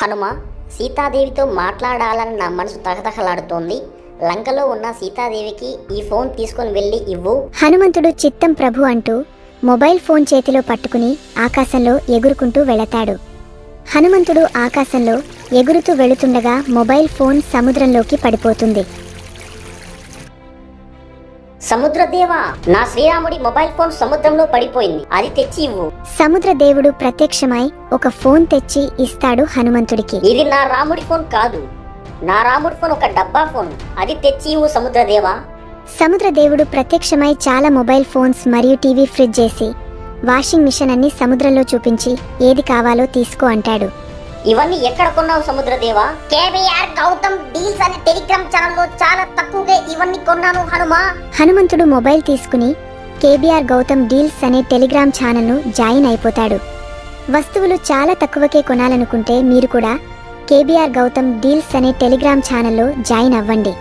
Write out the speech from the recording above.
హనుమ సీతాదేవితో మాట్లాడాలని నా మనసు తహతహలాడుతోంది. లంకలో ఉన్న సీతాదేవికి ఈ ఫోన్ తీసుకొని వెళ్ళి ఇవ్వు. హనుమంతుడు చిత్తం ప్రభు అంటూ మొబైల్ ఫోన్ చేతిలో పట్టుకుని ఆకాశంలో ఎగురుకుంటూ వెళతాడు. హనుమంతుడు ఆకాశంలో ఎగురుతూ వెళుతుండగా మొబైల్ ఫోన్ సముద్రంలోకి పడిపోతుంది. సముద్రదేవా నా శ్రీరాముడి మొబైల్ ఫోన్ సముద్రంలో పడిపోయింది. అది తెచ్చి ఇవ్వు. సముద్రదేవుడు ప్రత్యక్షమై ఒక ఫోన్ తెచ్చి ఇస్తాడు హనుమంతుడికి. ఇది నా రాముడి ఫోన్ కాదు. నా రాముడి ఫోన్ ఒక డబ్బా ఫోన్. అది తెచ్చి ఇవ్వు సముద్రదేవా. సముద్రదేవుడు ప్రత్యక్షమై చాలా మొబైల్ ఫోన్స్ మరియు టీవీ ఫ్రిడ్జ్ చేసి వాషింగ్ మిషన్ అన్ని సముద్రంలో చూపించి ఏది కావాలో తీసుకో అంటాడు. ఇవన్నీ ఎక్కడ కొన్నావు సముద్రదేవా? కేబీఆర్ గౌతమ్ డీల్స్ అనే టెలిగ్రామ్ కొన్నాను హనుమా. హనుమంతుడు మొబైల్ తీసుకుని కేబీఆర్ గౌతమ్ డీల్స్ అనే టెలిగ్రామ్ ఛానల్ను జాయిన్ అయిపోతాడు. వస్తువులు చాలా తక్కువకే కొనాలనుకుంటే మీరు కూడా కేబీఆర్ గౌతమ్ డీల్స్ అనే టెలిగ్రామ్ ఛానల్లో జాయిన్ అవ్వండి.